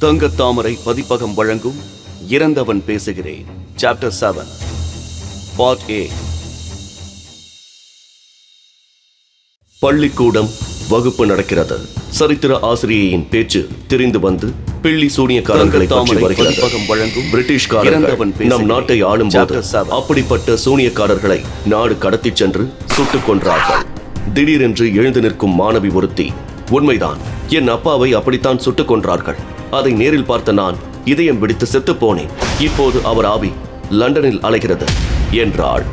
தங்கத்தாமரை பதிப்பகம் வழங்கும் இறந்தவன் பேசுகிறேன். சாப்டர் செவன் பார்ட் ஏ பள்ளிக்கூடம் வகுப்பு நடக்கிறது. சரித்திர ஆசிரியையின் பேச்சு தெரிந்து வந்து பிள்ளி சூனியக்காரர்களை பதிப்பகம் வழங்கும் பிரிட்டிஷ்காரர்கள். நம் நாட்டை ஆளும். அப்படிப்பட்ட சூனியக்காரர்களை நாடு கடத்திச் சென்று சுட்டுக் கொன்றார்கள். திடீரென்று எழுந்து நிற்கும் மாணவி ஒருத்தி உண்மைதான் என் அப்பாவை அப்படித்தான் சுட்டுக் கொன்றார்கள். அதை நேரில் பார்த்த நான் இதயம் பிடித்து செத்துப் போனேன் இப்போது அவர் ஆவி லண்டனில் அலைகிறது என்றாள்.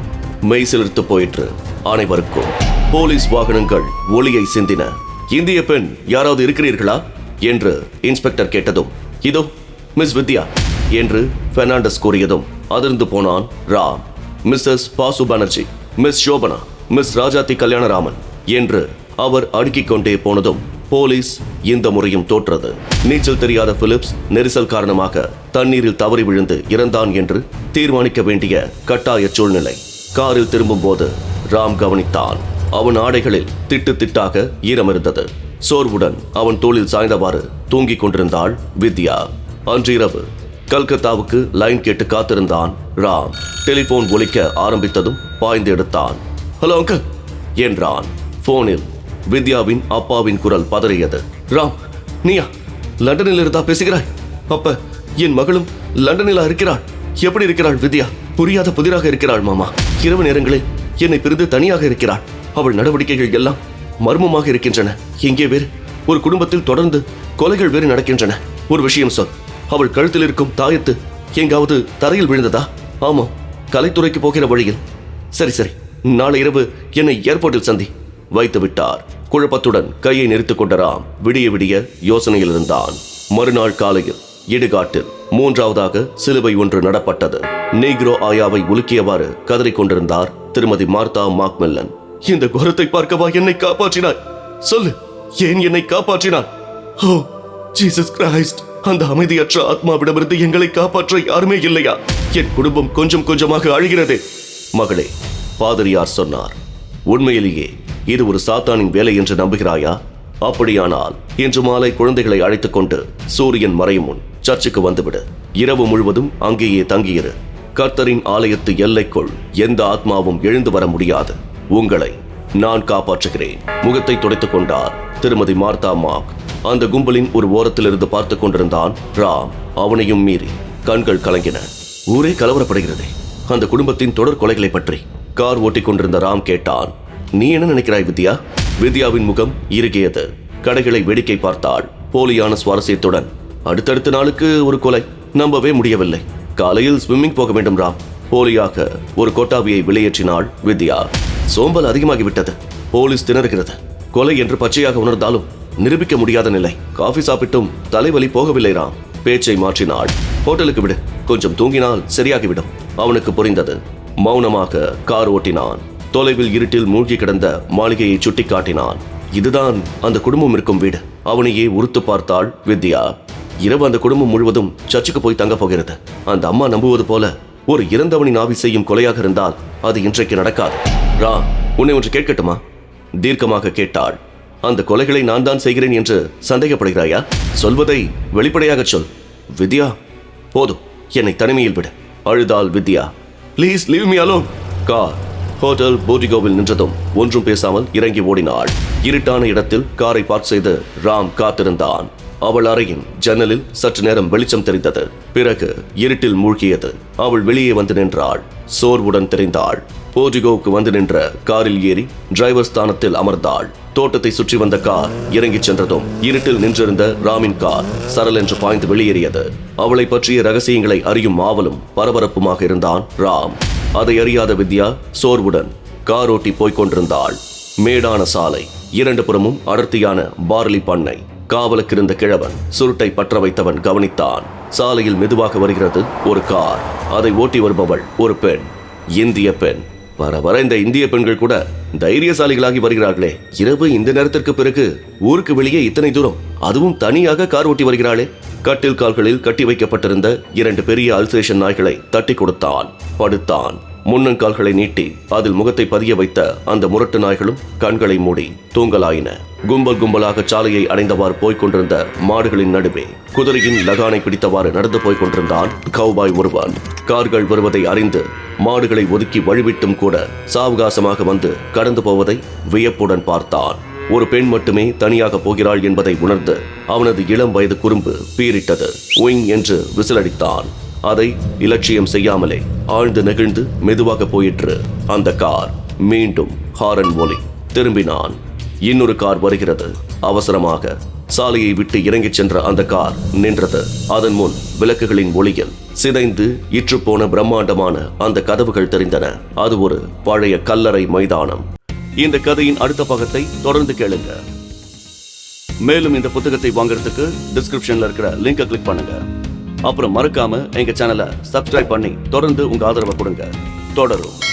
மெய் சிலிர்த்து போயிற்று அனைவருக்கும். போலீஸ் வாகனங்கள் ஒளியை சிந்தின இந்திய பெண் யாராவது இருக்கிறீர்களா? என்று இன்ஸ்பெக்டர் கேட்டதும் இதோ மிஸ் வித்யா என்று பெர்னாண்டஸ் கூறியதும் அதிர்ந்து போனான் Ram. Mrs Basu Banerjee Miss Shobana Miss Rajathi Kalyanaraman என்று அவர் அடுக்கிக் கொண்டே போனதும் போலீஸ் இந்த முறையும் தோற்றது. நீச்சல் தெரியாத பிலிப்ஸ் நெரிசல் காரணமாக தண்ணீரில் தவறி விழுந்து இறந்தான் என்று தீர்மானிக்க வேண்டிய கட்டாய சூழ்நிலை. காரில் திரும்பும்போது ராம் கவனித்தான். அவன் ஆடைகளில் திட்டு திட்டாக ஈரம் இருந்தது சோர்வுடன் அவன் தோளில் சாய்ந்தவாறு தூங்கிக் கொண்டிருந்தாள் வித்யா. அன்றிரவு கல்கத்தாவுக்கு லைன் கேட்டு காத்திருந்தான் ராம். டெலிபோன் ஒலிக்க ஆரம்பித்ததும் பாய்ந்து எடுத்தான். ஹலோ அங்கிள் என்றான். போனில் வித்யாவின் அப்பாவின் குரல் பதறியது. ராம் நீயா லண்டனில் இருந்தா பேசுகிறாய்? அப்ப என் மகளும் லண்டனிலா இருக்கிறாள். எப்படி இருக்கிறாள் வித்யா புரியாத புதிராக இருக்கிறாள் மாமா. இரவு நேரங்களில் என்னை பிரிந்து தனியாக இருக்கிறாள். அவள் நடவடிக்கைகள் எல்லாம் மர்மமாக இருக்கின்றன. எங்கே வேறு? ஒரு குடும்பத்தில் தொடர்ந்து கொலைகள் வேறு நடக்கின்றன. ஒரு விஷயம் சொல். அவள் கழுத்தில் இருக்கும் தாயத்து எங்காவது தரையில் விழுந்ததா? ஆமாம் கலைத்துறைக்கு போகிற வழியில். சரி சரி. நாளை இரவு என்னை ஏர்போர்ட்டில் சந்தி. வைத்து விட்டார் குழப்பத்துடன் கையை நிறுத்திக் கொண்ட ராம் விடிய விடிய யோசனையில் இருந்தான் மறுநாள் காலையில் இடுகாட்டில் மூன்றாவதாக சிலுவை ஒன்று நடப்பட்டது. நீக்ரோ ஆயாவை உலுக்கியவாறு கதறிக் கொண்டிருந்தார் திருமதி மார்த்தா மாக்மெல்லன். இந்த குரத்தை பார்க்கவா என்னை காப்பாற்றினாய்? சொல்லு ஏன் என்னை காப்பாற்றினாய்? ஓ ஜீசஸ் கிரைஸ்ட் அந்த அமைதியற்ற ஆத்மாவிடமிருந்து எங்களை காப்பாற்ற யாருமே இல்லையா? என் குடும்பம் கொஞ்சம் கொஞ்சமாக அழுகிறது. மகளே பாதிரியார் சொன்னார். உண்மையிலேயே இது ஒரு சாத்தானின் வேலை என்று நம்புகிறாயா? அப்படியானால் இன்று மாலை குழந்தைகளை அழைத்துக் கொண்டு சூரியன் மறையும் முன் சர்ச்சுக்கு வந்துவிடு. இரவு முழுவதும் அங்கேயே தங்கியிரு. கர்த்தரின் ஆலயத்து எல்லைக்குள் எந்த ஆத்மாவும் எழுந்து வர முடியாது. உங்களை நான் காப்பாற்றுகிறேன். முகத்தை துடைத்துக் கொண்டார். திருமதி மார்த்தா மாக். அந்த கும்பலின் ஒரு ஓரத்திலிருந்து பார்த்துக் கொண்டிருந்தான் ராம். அவனையும் மீறி கண்கள் கலங்கின. ஊரே கலவரப்படுகிறதே. அந்த குடும்பத்தின் தொடர் கொலைகளை பற்றி கார் ஓட்டிக் கொண்டிருந்த ராம் கேட்டான். நீ என்ன நினைக்கிறாய் வித்யா? வித்யாவின் முகம் இறுகியது. கடைகளை வேடிக்கை பார்த்தாள். போலியான சுவாரஸ்யத்துடன் அடுத்தடுத்த நாளுக்கு ஒரு கொலை. நம்பவே முடியவில்லை. காலையில் ஸ்விம்மிங் போக வேண்டும் ராம். போலியாக ஒரு கொட்டாவியை வெளியேற்றினாள் வித்யா. சோம்பல் அதிகமாகிவிட்டது. போலீஸ் திணறுகிறது. கொலை என்று பச்சையாக உணர்ந்தாலும் நிரூபிக்க முடியாத நிலை. காஃபி சாப்பிட்டும் தலைவலி போகவில்லை ராம். பேச்சை மாற்றினாள். ஹோட்டலுக்கு விடு. கொஞ்சம் தூங்கினால் சரியாகிவிடும். அவனுக்கு புரிந்தது. மௌனமாக கார் ஓட்டினான். தொலைவில் இருட்டில் மூழ்கி கிடந்த மாளிகையை சுட்டிக்காட்டினான். இதுதான் அந்த குடும்பம் இருக்கும் வீடு. அவனையே உறுத்து பார்த்தாள் வித்யா. இரவு அந்த குடும்பம் முழுவதும் சர்ச்சுக்கு போய் தங்க போகிறது. அந்த அம்மா நம்புவது போல ஒரு இறந்தவனின் ஆவி செய்யும் கொலையாக இருந்தால் அது இன்றைக்கு நடக்காது. ரா உன்னை ஒன்று கேட்கட்டுமா? தீர்க்கமாக கேட்டாள். அந்த கொலைகளை நான் தான் செய்கிறேன் என்று சந்தேகப்படுகிறாயா? சொல்வதை வெளிப்படையாக சொல். வித்யா போதும். என்னை தனிமையில் விடு. அழுதாள் Vidya. Please leave me alone car hotel போர்டிகோவில் நின்றதும் ஒன்றும் பேசாமல் இறங்கி ஓடினாள். இருட்டான இடத்தில் காரை பார்க் செய்து ராம் காத்திருந்தான். அவள் அறையின் ஜன்னலில் சற்று நேரம் வெளிச்சம் தெரிந்தது. பிறகு இருட்டில் மூழ்கியது. அவள் வெளியே வந்து நின்றாள். சோர்வுடன் தெரிந்தாள். போர்டிகோவுக்கு வந்து நின்ற காரில் ஏறி டிரைவர் ஸ்தானத்தில் அமர்ந்தாள். தோட்டத்தை சுற்றி வந்த கார் இறங்கிச் சென்றதும் இருட்டில் நின்றிருந்த ராமின் கார் சரல் என்று பாய்ந்து வெளியேறியது. அவளை பற்றிய ரகசியங்களை அறியும் ஆவலும் பரபரப்புமாக இருந்தான் ராம். அதை அறியாத வித்யா சோர்வுடன் கார் ஓட்டி போய்க் கொண்டிருந்தாள். மேடான சாலை இரண்டு புறமும் அடர்த்தியான பார்லி பண்ணை காவலுக்கு இருந்த கிழவன் சுருட்டை பற்ற வைத்தவன் கவனித்தான். சாலையில் மெதுவாக வருகிறது ஒரு கார். அதை ஓட்டி வருபவள் ஒரு பெண். இந்திய பெண். வர வர இந்த இந்திய பெண்கள் கூட தைரியசாலிகளாகி வருகிறார்களே. இரவு இந்த நேரத்திற்கு பிறகு ஊருக்கு வெளியே இத்தனை தூரம். அதுவும் தனியாக கார் ஓட்டி வருகிறாளே. கட்டில் கால்களில் கட்டி வைக்கப்பட்டிருந்த இரண்டு பெரிய அல்சேஷன் நாய்களை தட்டி கொடுத்தான். படுத்தான். முன்னங்கால்களை நீட்டி அதில் முகத்தை பதிய வைத்த அந்த முரட்டு நாய்களும் கண்களை மூடி தூங்கலாயின. கும்பல் கும்பலாக சாலையை அடைந்தவாறு போய்க் கொண்டிருந்த மாடுகளின் நடுவே குதிரையின் லகானை பிடித்தவாறு நடந்து போய்க் கொண்டிருந்தான் கௌபாய் ஒருவன். கார்கள் வருவதை அறிந்து மாடுகளை ஒதுக்கி வழிவிட்டும் கூட சாவகாசமாக வந்து கடந்து போவதை வியப்புடன் பார்த்தான். ஒரு பெண் மட்டுமே தனியாக போகிறாள் என்பதை உணர்ந்து அவனது இளம் வயது குறும்பு பீரிட்டது உயிங் என்று விசிலடித்தான். அதை இலட்சியம் செய்யாமலே ஆழ்ந்து நெகிழ்ந்து மெதுவாக போயிற்று. அந்த கார் மீண்டும் ஹாரன் ஒலி திரும்பினான். இன்னொரு கார் வருகிறது. அவசரமாக சாலையை விட்டு இறங்கிச் சென்ற அந்த கார் நின்றது. அதன் முன் விளக்குகளின் ஒளியில் சிதைந்து இற்றுப்போன பிரம்மாண்டமான அந்த கதவுகள் தெரிந்தன. அது ஒரு பழைய கல்லறை மைதானம். இந்த கதையின் அடுத்த பக்கத்தை தொடர்ந்து கேளுங்க. மேலும் இந்த புத்தகத்தை வாங்குறதுக்கு டிஸ்கிரிப்ஷன்ல இருக்கிற லிங்கை கிளிக் பண்ணுங்க. அப்புறம் மறக்காம எங்க சேனலை சப்ஸ்கிரைப் பண்ணி தொடர்ந்து உங்க ஆதரவை கொடுங்க. தொடரும்.